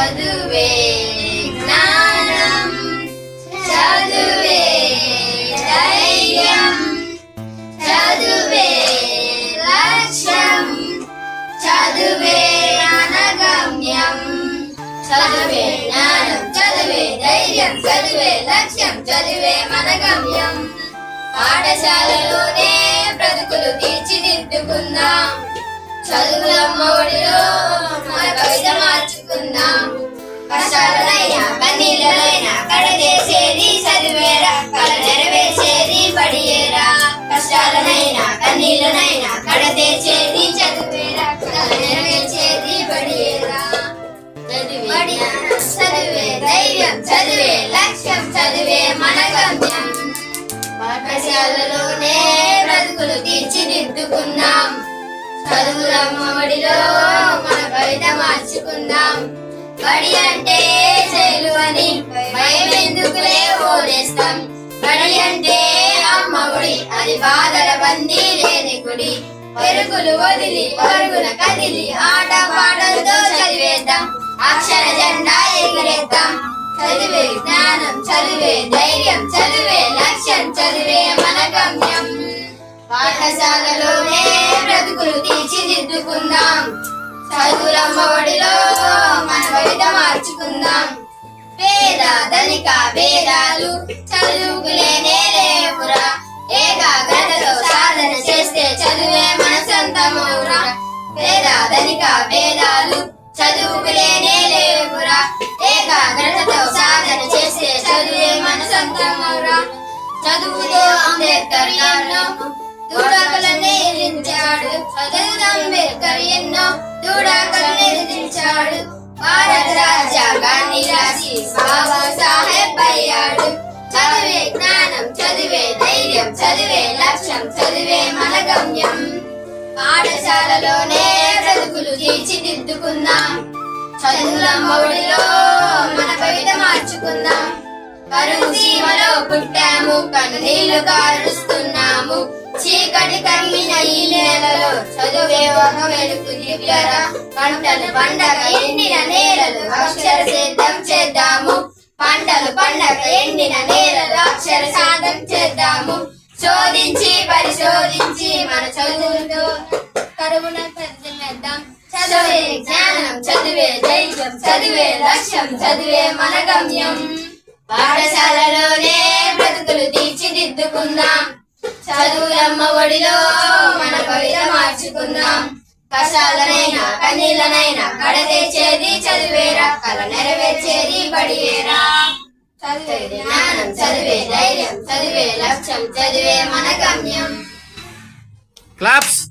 చదువే జ్ఞానం చదువే ధైర్యం చదువే లక్ష్యం చదువే అనగమ్యం చదువే జ్ఞానం చదువే ధైర్యం చదువే లక్ష్యం చదువే మనగమ్యం. పాఠశాలలోనే బ్రతుకులు తీర్చిదిద్దుకుందాం చదువులమ్మ ఒడిలో మన కవిత మార్చుకుందాం. కష్టాలనైనా కన్నీళ్ళనైనా కడదేసేది చదివేరా కల నెరవేర్చేది బడియేరా కష్టాలనైనా కన్నీళ్ళనైనా కడదేసేది చదివేరా కల నెరవేర్చేది బడియేరా చదివే చదివే ధైర్యం చదివే లక్ష్యం చదివే మన గమ్యం పాఠశాలలోనే బ్రతుకులు తీర్చిదిద్దుకుందాం మన మార్చుకుందాం. బడి అంటే జైలు అని భయం ఎందుకులే ఓడేస్తాం. బడి అంటే అది బాధల బందీ లేని గుడి. పెరుగులు వదిలి పరుగున కదిలి ఆట పాటలతో చదివేద్దాం. అక్షర జెండా ఎగిరేద్దాం. చదివే జ్ఞానం చదివే ధైర్యం చదివే లక్ష్యం చదివే మన గమ్యం పాఠశాలలోనే బ్రతుకులు పంచుకుందాం పేద ధనిక భేదాలు చదువుకులేనే లేవురా ఏకాగ్రతతో సాధన చేస్తే చదువే మన. సొంతమవురా పేద ధనిక భేదాలు చదువుకులేనే లేవురా ఏకాగ్రతతో సాధన చేస్తే చదువే మన. సొంతమవురా చదువుతో అంబేద్కర్ ఎన్నో దూడకలను ఎదిరించాడు చదువుతో అంబేద్కర్ ఎన్నో దూడకలను ఎదిరించాడు భారత బాబా సాహెబ్ అయ్యాడు. చదివే జ్ఞానం చదివే ధైర్యం చదివే లక్ష్యం చదివే మన గమ్యం పాఠశాలలోనే బ్రతుకులు తీర్చిదిద్దుకుందాం. చదువుల మౌడిలో మన కవిత మార్చుకుందాం. కరువు సీమలో పుట్టాము కన్నీళ్ళు కారుస్తున్నాము చీకటి కమ్మిన ఈ నేలలో చదువే ఒక వెలుగు దివ్యరా. పంటలు పండగ ఎండిన నేలలు అక్షర సిద్ధం చేద్దాము. పంటలు పండగ ఎండిన నేలలు అక్షర సాధం చేద్దాము. శోధించి పరిశోధించి మన చదువుతో కరువున ప్రతినిద్దాం చదివే జ్ఞానం చదివే ధైర్యం చదివే లక్ష్యం చదివే మన గమ్యం పాఠశాలలోనే బ్రతుకులు తీర్చిదిద్దుకుందాం. చదువులమ్మ ఒడిలో మన కవిత మార్చుకుందాం. కషాలనైనా కన్నీళ్ళనైనా కడతేర్చేది చదివేరా కల నెరవేర్చేది బడియేరా. చదివే జ్ఞానం చదివే ధైర్యం చదివే లక్ష్యం చదివే మన గమ్యం. క్లాప్స్.